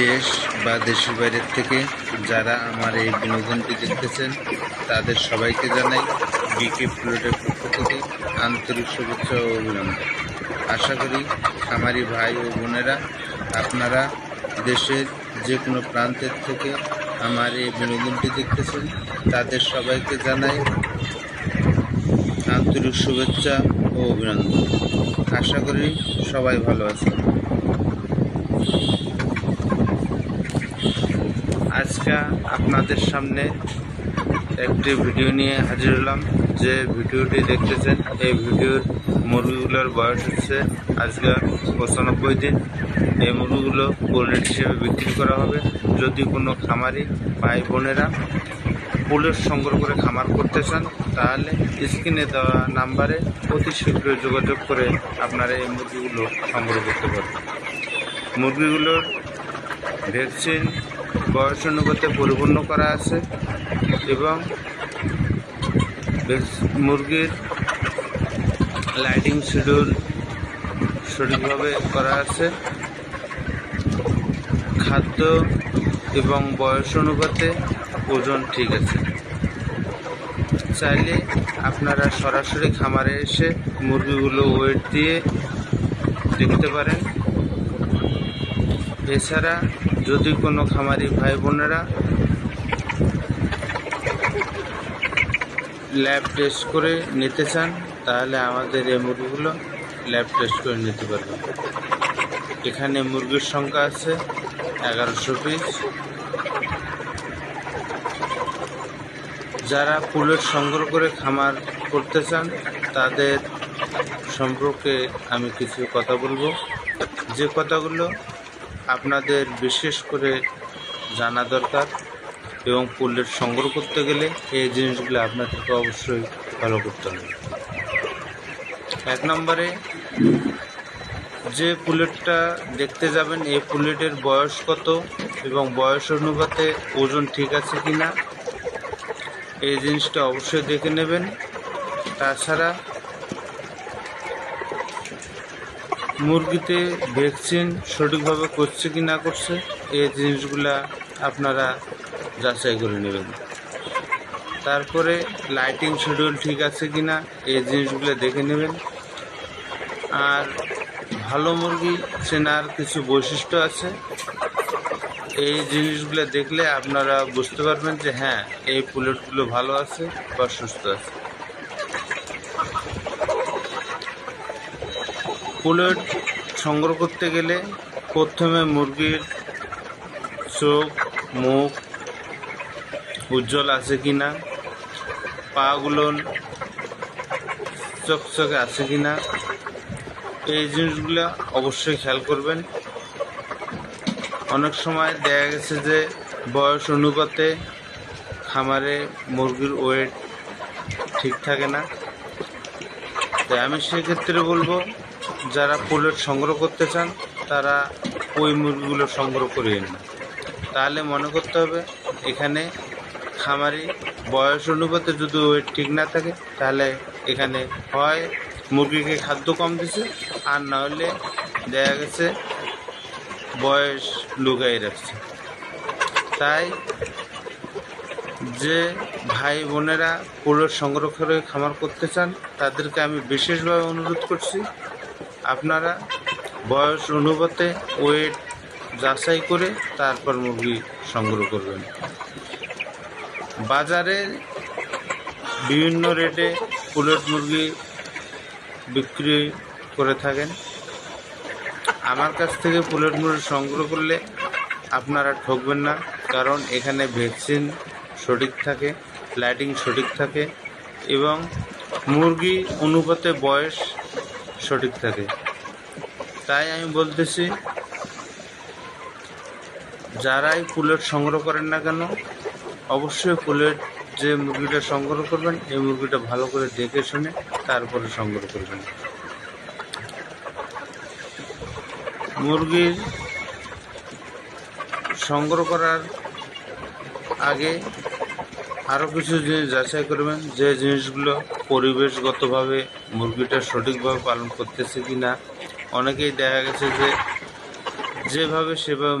দেশ বা দেশের বাইরের থেকে যারা আমার এই বিনোদনটি দেখতেছেন, তাদের সবাইকে জানাই বিকে প্লটের পক্ষ থেকে আন্তরিক শুভেচ্ছা ও অভিনন্দন। আশা করি খামারি ভাই ও বোনেরা, আপনারা দেশের যে কোনো প্রান্তের থেকে আমার এই বিনোদনটি দেখতেছেন, তাদের সবাইকে জানাই আন্তরিক শুভেচ্ছা ও অভিনন্দন। আশা করি সবাই ভালো আছেন। আজকে আপনাদের সামনে একটি ভিডিও নিয়ে হাজির হলাম। যে ভিডিওটি দেখতেছেন, এই ভিডিওর মুরগিগুলোর বয়স হচ্ছে আজকে পঁচানব্বই দিন। এই মুরগিগুলো পোলট্রি হিসেবে বিক্রি করা হবে। যদি কোনো খামারি ভাই বোনেরা পুলের সংগ্রহ করে খামার করতে চান, তাহলে স্ক্রিনে দেওয়া নাম্বারে অতি শীঘ্রই যোগাযোগ করে আপনারা এই মুরগিগুলো সংগ্রহ করতে পারবেন। মুরগিগুলোর ভ্যাকসিন বয়স অনুপাতে পরিপূর্ণ করা আছে এবং মুরগির লাইটিং শিডিউল সঠিকভাবে করা আছে। খাদ্য এবং বয়স অনুপাতে ওজন ঠিক আছে। চাইলে আপনারা সরাসরি খামারে এসে মুরগিগুলো ওয়েট দিয়ে দেখতে পারেন। এছাড়া যদি কোনো খামারি ভাই বোনেরা ল্যাব টেস্ট করে নিতে চান, তাহলে আমাদের এই মুরগিগুলো ল্যাব টেস্ট করে নিতে পারবেন। এখানে মুরগির সংখ্যা আছে এগারোশো পিস যারা পুলের সংগ্রহ করে খামার করতে চান, তাদের সম্পর্কে আমি কিছু কথা বলব। যে কথাগুলো আপনাদের বিশেষ করে জানা দরকার এবং পুলের সংগ্রহ করতে গেলে এই জিনিসগুলো আপনাদেরকে অবশ্যই ফলো করতে হবে। এক নম্বরে, যে পুলেটটা দেখতে যাবেন, এই পুলেটের বয়স কত এবং বয়স অনুপাতে ওজন ঠিক আছে কি না এই জিনিসটা অবশ্যই দেখে নেবেন। তাছাড়া মুরগিতে ভ্যাকসিন সঠিকভাবে করছে কি না করছে, এই জিনিসগুলা আপনারা যাচাই করে নেবেন। তারপরে লাইটিং শিডিউল ঠিক আছে কি না, এই জিনিসগুলো দেখে নেবেন। আর ভালো মুরগি চেনার কিছু বৈশিষ্ট্য আছে। এই জিনিসগুলো দেখলে আপনারা বুঝতে পারবেন যে হ্যাঁ এই পুলেটগুলো ভালো আছে বা সুস্থ আছে। পুলেট সংগ্রহ করতে গেলে প্রথমে মুরগির চোখ, মুখ উজ্জ্বল আছে কি না পাগুলো চকচকে আছে কি না এই জিনিসগুলো অবশ্যই খেয়াল করবেন। অনেক সময় দেখা গেছে যে বয়স অনুপাতে খামারে মুরগির ওয়েট ঠিক থাকে না। তাই আমি সেক্ষেত্রে বলব যারা পোলেট সংগ্রহ করতে চান, তারা ওই মুরগিগুলো সংগ্রহ করিয়ে নিন। তাহলে মনে করতে হবে, এখানে খামারি বয়স অনুপাতে যদি ওয়েট ঠিক না থাকে, তাহলে এখানে হয় মুরগিকে খাদ্য কম দিছে, আর না হলে দেখা গেছে বয়স লুকাই রাখছে। তাই যে ভাই বোনেরা পুরো সংগ্রহ করে খামার করতে চান, তাদেরকে আমি বিশেষভাবে অনুরোধ করছি আপনারা বয়স অনুপাতে ওয়েট যাচাই করে তারপর মুরগি সংগ্রহ করবেন। বাজারে বিভিন্ন রেটে পুলেট মুরগি বিক্রি করে থাকেন। আমার কাছ থেকে পুলেট মুরগি সংগ্রহ করলে আপনারা ঠকবেন না, কারণ এখানে ভ্যাকসিন সঠিক থাকে, লাইটিং সঠিক থাকে এবং মুরগি অনুপাতে বয়স সঠিক থাকে। তাই আমি বলতেছি, যারাই পুলেট সংগ্রহ করেন না কেন, অবশ্যই পুলেট যে মুরগিটা সংগ্রহ করবেন, এই মুরগিটা ভালো করে দেখে শুনে তারপরে সংগ্রহ করবেন। মুরগির সংগ্রহ করার আগে আরও কিছু জিনিস যাচাই করবেন, যে জিনিসগুলো পরিবেশগতভাবে মুরগিটা সঠিকভাবে পালন করতেছে কি না অনেকেই দেখা গেছে যে যেভাবে সেভাবে